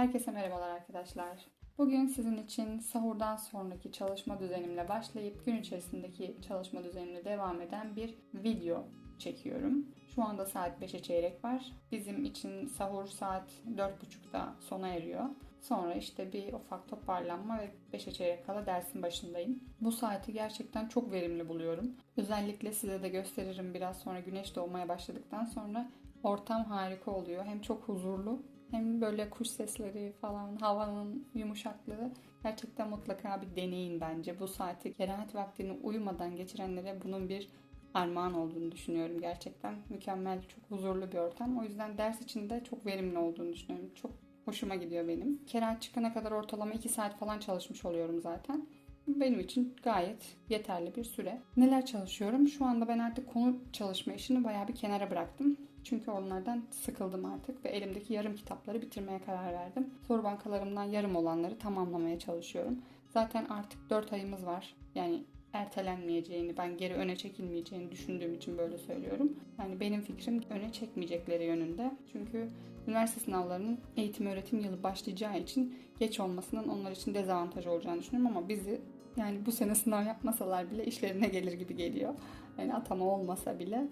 Herkese merhabalar arkadaşlar. Bugün sizin için sahurdan sonraki çalışma düzenimle başlayıp gün içerisindeki çalışma düzenimle devam eden bir video çekiyorum. Şu anda saat 5'e çeyrek var. Bizim için sahur saat 4.30'da sona eriyor. Sonra işte bir ufak toparlanma ve 5'e çeyrek kala dersin başındayım. Bu saati gerçekten çok verimli buluyorum. Özellikle size de gösteririm biraz sonra güneş doğmaya başladıktan sonra ortam harika oluyor. Hem çok huzurlu hem böyle kuş sesleri falan, havanın yumuşaklığı gerçekten mutlaka bir deneyin bence. Bu saati keramet vaktini uyumadan geçirenlere bunun bir armağan olduğunu düşünüyorum gerçekten. Mükemmel, çok huzurlu bir ortam. O yüzden ders için de çok verimli olduğunu düşünüyorum. Çok hoşuma gidiyor benim. Keramet çıkana kadar ortalama 2 saat falan çalışmış oluyorum zaten. Benim için gayet yeterli bir süre. Neler çalışıyorum? Şu anda ben artık konu çalışma işini bayağı bir kenara bıraktım. Çünkü onlardan sıkıldım artık ve elimdeki yarım kitapları bitirmeye karar verdim. Soru bankalarımdan yarım olanları tamamlamaya çalışıyorum. Zaten artık 4 ayımız var. Yani ertelenmeyeceğini, ben geri öne çekilmeyeceğini düşündüğüm için böyle söylüyorum. Yani benim fikrim öne çekmeyecekleri yönünde. Çünkü üniversite sınavlarının eğitim öğretim yılı başlayacağı için geç olmasının onlar için dezavantaj olacağını düşünüyorum ama bizi yani bu sene sınav yapmasalar bile işlerine gelir gibi geliyor. Yani atama olmasa bile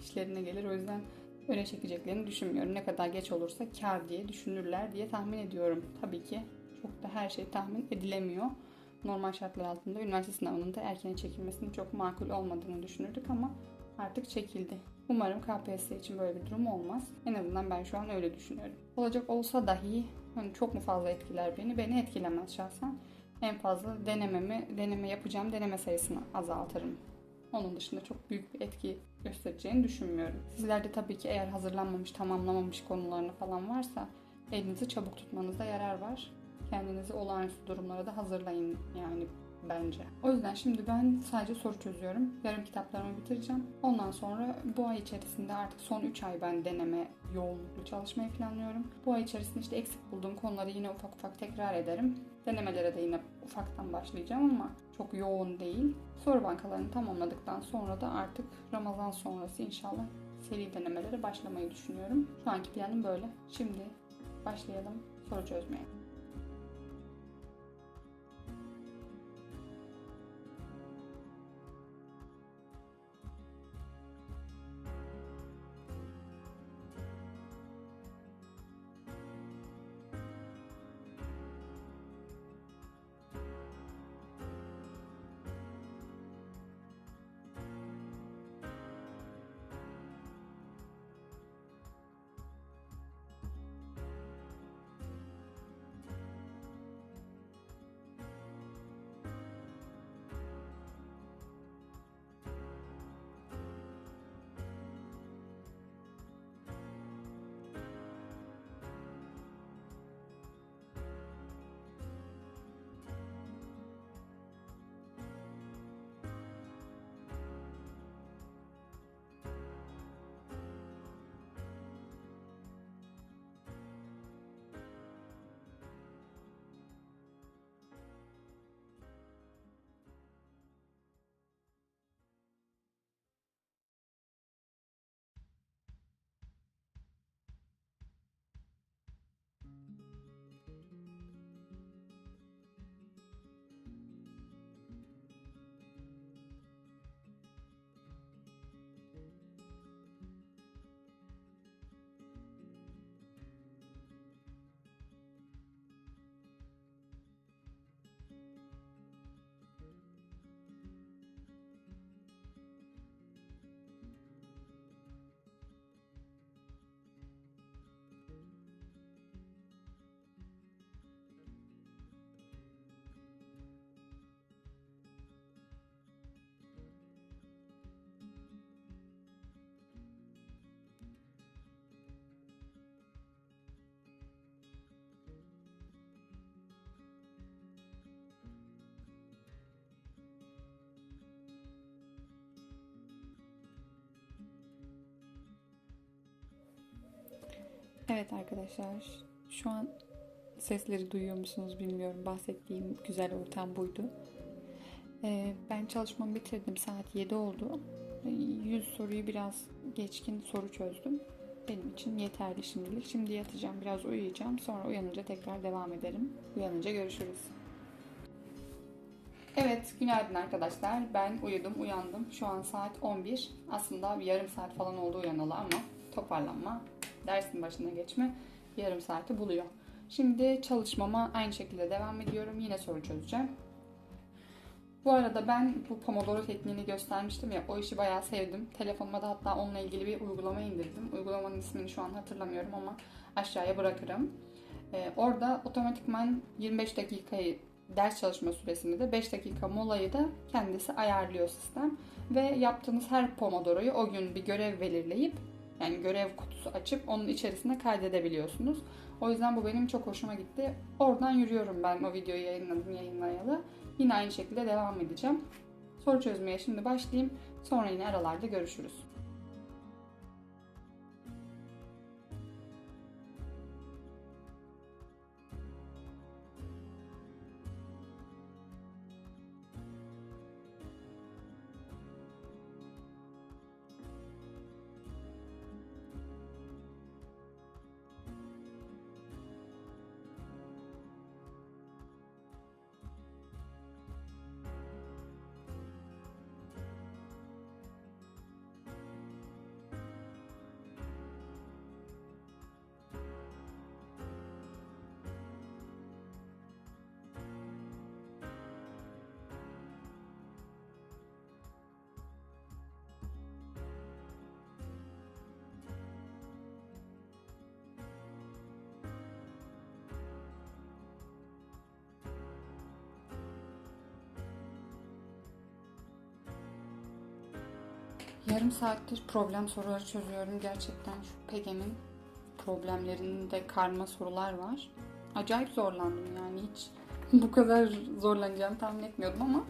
işlerine gelir. O yüzden öne çekeceklerini düşünmüyorum. Ne kadar geç olursa kar diye düşünürler diye tahmin ediyorum. Tabii ki çok da her şey tahmin edilemiyor. Normal şartlar altında üniversite sınavının da erken çekilmesinin çok makul olmadığını düşünürdük ama artık çekildi. Umarım KPSS için böyle bir durum olmaz. En azından ben şu an öyle düşünüyorum. Olacak olsa dahi hani çok mu fazla etkiler beni? Beni etkilemez şahsen. En fazla denememi, deneme yapacağım deneme sayısını azaltırım. Onun dışında çok büyük bir etki göstereceğini düşünmüyorum. Sizler de tabii ki eğer hazırlanmamış, tamamlamamış konularını falan varsa elinizi çabuk tutmanızda yarar var. Kendinizi olağanüstü durumlara da hazırlayın yani bence. O yüzden şimdi ben sadece soru çözüyorum. Yarım kitaplarımı bitireceğim. Ondan sonra bu ay içerisinde artık son 3 ay ben deneme yoğunluklu çalışmayı planlıyorum. Bu ay içerisinde işte eksik bulduğum konuları yine ufak ufak tekrar ederim. Denemelere de yine ufaktan başlayacağım ama çok yoğun değil. Soru bankalarını tamamladıktan sonra da artık Ramazan sonrası inşallah seri denemelere başlamayı düşünüyorum. Şu anki planım böyle. Şimdi başlayalım soru çözmeye. Evet arkadaşlar, şu an sesleri duyuyor musunuz bilmiyorum. Bahsettiğim güzel ortam buydu. Ee, ben çalışmamı bitirdim. Saat 7 oldu. Ee, 100 soruyu biraz geçkin soru çözdüm. benim için yeterli şimdilik. Şimdi yatacağım, biraz uyuyacağım. Sonra uyanınca tekrar devam ederim. Uyanınca görüşürüz. Evet, günaydın arkadaşlar. Ben uyudum, uyandım. Şu an saat 11. Aslında bir yarım saat falan oldu uyanalı ama toparlanma, dersin başına geçme yarım saati buluyor. Şimdi çalışmama aynı şekilde devam ediyorum. Yine soru çözeceğim. Bu arada ben bu Pomodoro tekniğini göstermiştim ya o işi bayağı sevdim. Telefonuma da hatta onunla ilgili bir uygulama indirdim. Uygulamanın ismini şu an hatırlamıyorum ama aşağıya bırakırım. Ee, orada otomatikman 25 dakikayı ders çalışma süresini de 5 dakika molayı da kendisi ayarlıyor sistem. Ve yaptığınız her Pomodoro'yu o gün bir görev belirleyip yani görev kutusu açıp onun içerisine kaydedebiliyorsunuz. O yüzden bu benim çok hoşuma gitti. Oradan yürüyorum ben o videoyu yayınladım yayınlayalı. Yine aynı şekilde devam edeceğim. Soru çözmeye şimdi başlayayım. Sonra yine aralarda görüşürüz. Yarım saattir problem soruları çözüyorum. Gerçekten şu PEGEM'in problemlerinde karma sorular var. Acayip zorlandım yani hiç bu kadar zorlanacağımı tahmin etmiyordum ama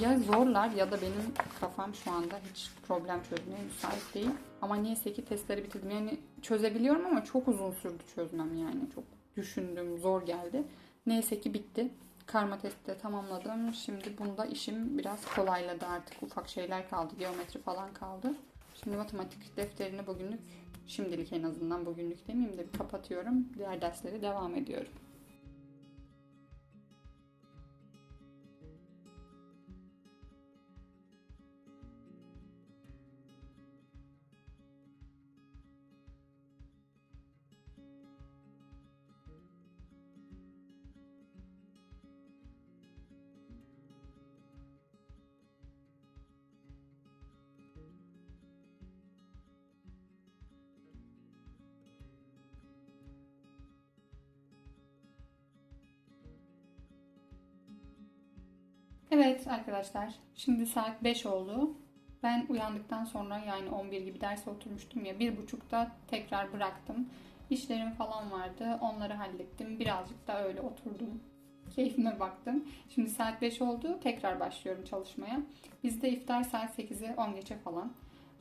ya zorlar ya da benim kafam şu anda hiç problem çözmeye müsait değil. Ama neyse ki testleri bitirdim. Yani çözebiliyorum ama çok uzun sürdü çözmem yani. Çok düşündüm, zor geldi. Neyse ki bitti. Karma testi de tamamladım. Şimdi bunda işim biraz kolayladı artık. Ufak şeyler kaldı. Geometri falan kaldı. Şimdi matematik defterini bugünlük, şimdilik en azından bugünlük demeyeyim de kapatıyorum. Diğer derslere devam ediyorum. Evet arkadaşlar, şimdi saat 5 oldu. Ben uyandıktan sonra yani 11 gibi derse oturmuştum ya, bir buçukta tekrar bıraktım. İşlerim falan vardı, onları hallettim. Birazcık da öyle oturdum. Keyfime baktım. Şimdi saat 5 oldu, tekrar başlıyorum çalışmaya. Bizde iftar saat 8'e 10 geçe falan.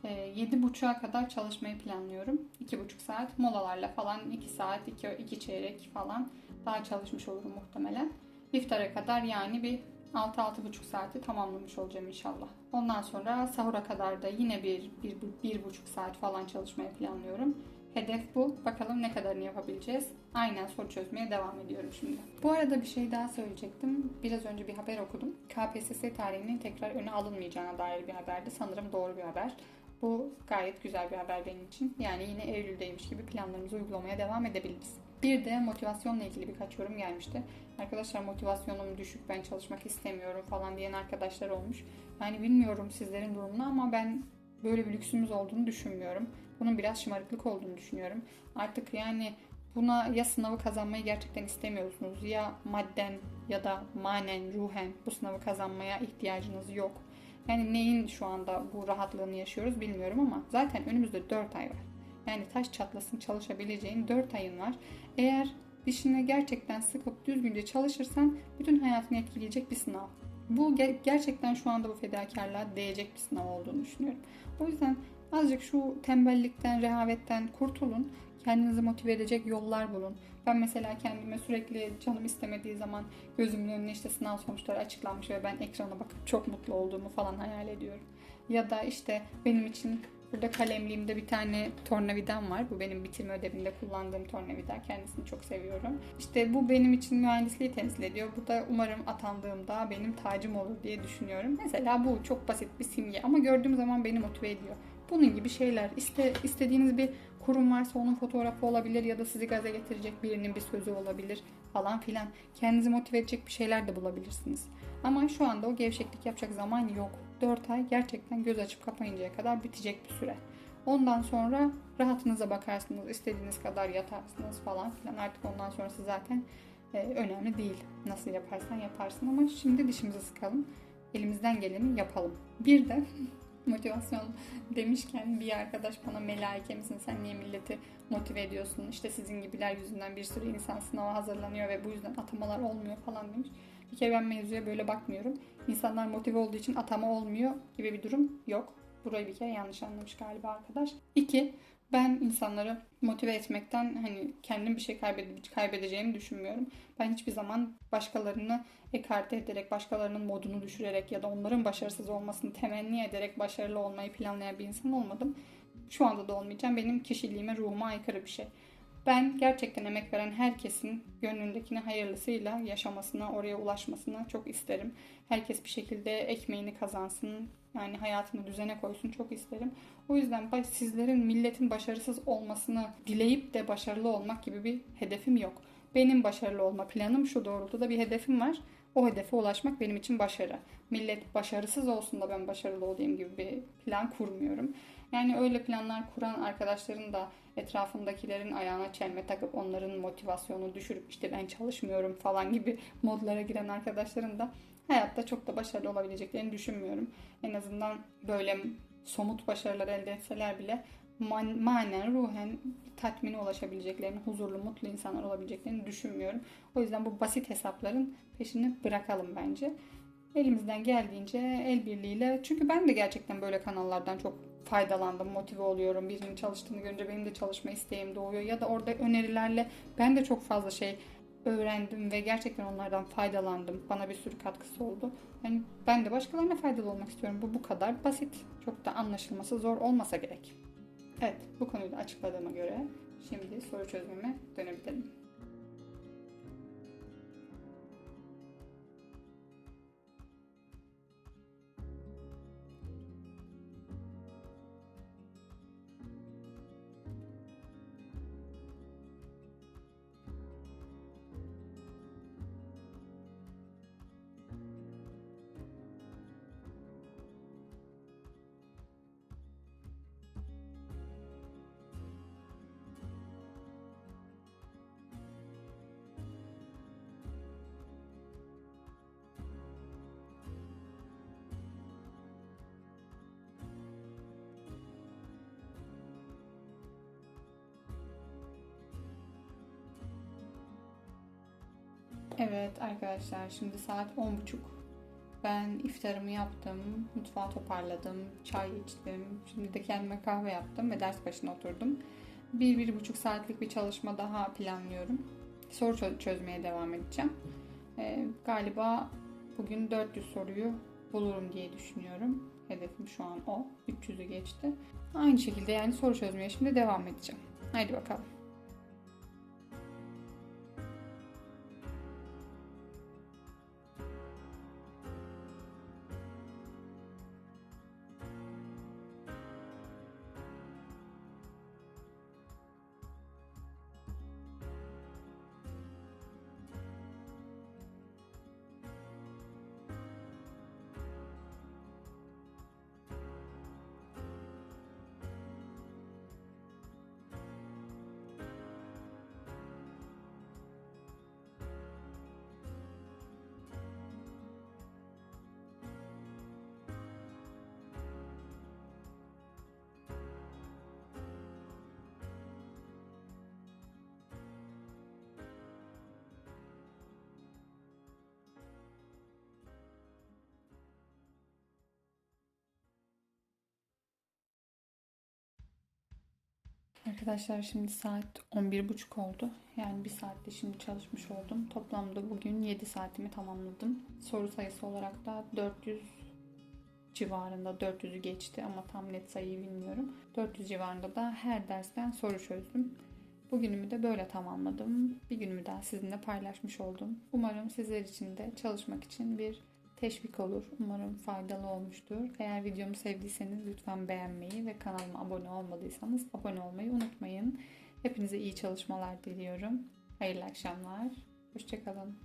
E, 7.30'a kadar çalışmayı planlıyorum. 2.5 saat molalarla falan 2 saat, 2, 2 çeyrek falan daha çalışmış olurum muhtemelen. İftara kadar yani bir 6-6,5 saati tamamlamış olacağım inşallah. Ondan sonra sahura kadar da yine bir, bir, bir buçuk saat falan çalışmayı planlıyorum. Hedef bu. Bakalım ne kadarını yapabileceğiz. Aynen soru çözmeye devam ediyorum şimdi. Bu arada bir şey daha söyleyecektim. Biraz önce bir haber okudum. KPSS tarihinin tekrar öne alınmayacağına dair bir haberdi. Sanırım doğru bir haber. Bu gayet güzel bir haber benim için. Yani yine Eylül'deymiş gibi planlarımızı uygulamaya devam edebiliriz. Bir de motivasyonla ilgili birkaç yorum gelmişti. Arkadaşlar motivasyonum düşük ben çalışmak istemiyorum falan diyen arkadaşlar olmuş. Yani bilmiyorum sizlerin durumunu ama ben böyle bir lüksümüz olduğunu düşünmüyorum. Bunun biraz şımarıklık olduğunu düşünüyorum. Artık yani buna ya sınavı kazanmayı gerçekten istemiyorsunuz ya madden ya da manen, ruhen bu sınavı kazanmaya ihtiyacınız yok. Yani neyin şu anda bu rahatlığını yaşıyoruz bilmiyorum ama zaten önümüzde 4 ay var. Yani taş çatlasın çalışabileceğin 4 ayın var. Eğer dişine gerçekten sıkıp düzgünce çalışırsan bütün hayatını etkileyecek bir sınav. Bu gerçekten şu anda bu fedakarlığa değecek bir sınav olduğunu düşünüyorum. O yüzden azıcık şu tembellikten, rehavetten kurtulun. Kendinizi motive edecek yollar bulun. Ben mesela kendime sürekli canım istemediği zaman gözümün önüne işte sınav sonuçları açıklanmış ve ben ekrana bakıp çok mutlu olduğumu falan hayal ediyorum. Ya da işte benim için Burada kalemliğimde bir tane tornavidam var. Bu benim bitirme ödevinde kullandığım tornavida. Kendisini çok seviyorum. İşte bu benim için mühendisliği temsil ediyor. Bu da umarım atandığımda benim tacım olur diye düşünüyorum. Mesela bu çok basit bir simge ama gördüğüm zaman beni motive ediyor. Bunun gibi şeyler. İste, istediğiniz bir kurum varsa onun fotoğrafı olabilir ya da sizi gaza getirecek birinin bir sözü olabilir falan filan. Kendinizi motive edecek bir şeyler de bulabilirsiniz. Ama şu anda o gevşeklik yapacak zaman yok. 4 ay gerçekten göz açıp kapayıncaya kadar bitecek bir süre. Ondan sonra rahatınıza bakarsınız, istediğiniz kadar yatarsınız falan filan. Artık ondan sonrası zaten e, önemli değil. Nasıl yaparsan yaparsın ama şimdi dişimizi sıkalım. Elimizden geleni yapalım. Bir de motivasyon demişken bir arkadaş bana melaike misin sen niye milleti motive ediyorsun işte sizin gibiler yüzünden bir sürü insan sınava hazırlanıyor ve bu yüzden atamalar olmuyor falan demiş. Bir kere ben mevzuya böyle bakmıyorum. İnsanlar motive olduğu için atama olmuyor gibi bir durum yok. Burayı bir kere yanlış anlamış galiba arkadaş. İki, ben insanları motive etmekten hani kendim bir şey kaybede- kaybedeceğimi düşünmüyorum. Ben hiçbir zaman başkalarını ekarte ederek, başkalarının modunu düşürerek ya da onların başarısız olmasını temenni ederek başarılı olmayı planlayan bir insan olmadım. Şu anda da olmayacağım. Benim kişiliğime, ruhuma aykırı bir şey. Ben gerçekten emek veren herkesin gönlündekini hayırlısıyla yaşamasına, oraya ulaşmasına çok isterim. Herkes bir şekilde ekmeğini kazansın, yani hayatını düzene koysun çok isterim. O yüzden sizlerin milletin başarısız olmasını dileyip de başarılı olmak gibi bir hedefim yok. Benim başarılı olma planım şu doğrultuda bir hedefim var. O hedefe ulaşmak benim için başarı. Millet başarısız olsun da ben başarılı olayım gibi bir plan kurmuyorum. Yani öyle planlar kuran arkadaşların da etrafındakilerin ayağına çelme takıp onların motivasyonunu düşürüp işte ben çalışmıyorum falan gibi modlara giren arkadaşların da hayatta çok da başarılı olabileceklerini düşünmüyorum. En azından böyle somut başarılar elde etseler bile man- manen, ruhen tatmine ulaşabileceklerini, huzurlu, mutlu insanlar olabileceklerini düşünmüyorum. O yüzden bu basit hesapların peşini bırakalım bence. Elimizden geldiğince el birliğiyle çünkü ben de gerçekten böyle kanallardan çok faydalandım, motive oluyorum. Birinin çalıştığını görünce benim de çalışma isteğim doğuyor. Ya da orada önerilerle ben de çok fazla şey öğrendim ve gerçekten onlardan faydalandım. Bana bir sürü katkısı oldu. Yani ben de başkalarına faydalı olmak istiyorum. Bu bu kadar basit. Çok da anlaşılması zor olmasa gerek. Evet, bu konuyu da açıkladığıma göre şimdi soru çözümüme dönebilirim. Evet arkadaşlar şimdi saat 10.30. Ben iftarımı yaptım, mutfağı toparladım, çay içtim. Şimdi de kendime kahve yaptım ve ders başına oturdum. Bir, bir buçuk saatlik bir çalışma daha planlıyorum. Soru çö- çözmeye devam edeceğim. Ee, galiba bugün 400 soruyu bulurum diye düşünüyorum. Hedefim şu an o. 300'ü geçti. Aynı şekilde yani soru çözmeye şimdi devam edeceğim. Haydi bakalım. Arkadaşlar şimdi saat 11.30 oldu. Yani bir saatte şimdi çalışmış oldum. Toplamda bugün 7 saatimi tamamladım. Soru sayısı olarak da 400 civarında 400'ü geçti ama tam net sayıyı bilmiyorum. 400 civarında da her dersten soru çözdüm. Bugünümü de böyle tamamladım. Bir günümü daha sizinle paylaşmış oldum. Umarım sizler için de çalışmak için bir teşvik olur. Umarım faydalı olmuştur. Eğer videomu sevdiyseniz lütfen beğenmeyi ve kanalıma abone olmadıysanız abone olmayı unutmayın. Hepinize iyi çalışmalar diliyorum. Hayırlı akşamlar. Hoşçakalın.